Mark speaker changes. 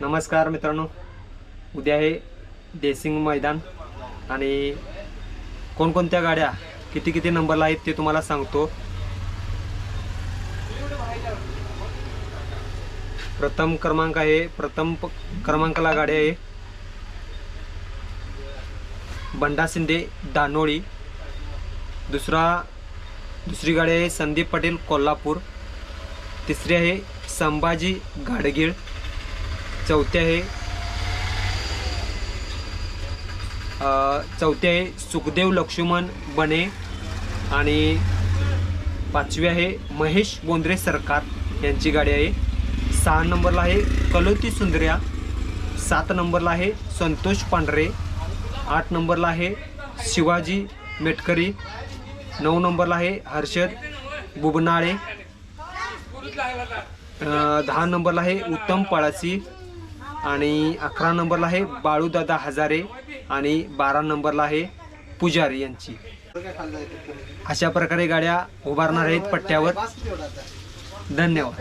Speaker 1: नमस्कार मित्रांनो. उद्या आहे डेसिंग मैदान आणि कोणकोणत्या गाड्या किती किती नंबरला आहेत ते तुम्हाला सांगतो. प्रथम क्रमांक आहे प्रथम प- क्रमांकाला गाडी आहे. बंडा शिंदे दानोळी. दुसरा दुसरी गाडी आहे संदीप पटेल कोल्हापूर. तिसरी आहे संभाजी गाडगीळ चौथे आहे. चौथे चौथी आहे सुखदेव लक्ष्मण बने. आणि पाचवी आहे महेश बोंद्रे सरकार. यांची गाडी आहे. सहा नंबरला आहे कलोती सुंदर्या. सात नंबरला आहे संतोष पांढरे. आठ नंबरला आहे शिवाजी मेटकरी. नऊ नंबरला आहे हर्षद बुबनाळे. दहा नंबरला आहे उत्तम पळासी. आणि अकरा नंबरला आहे बाळूदादा हजारे आणि बारा नंबरला आहे पुजारी यांची. अशा प्रकारे गाड्या उभारणार आहेत पट्ट्यावर. धन्यवाद.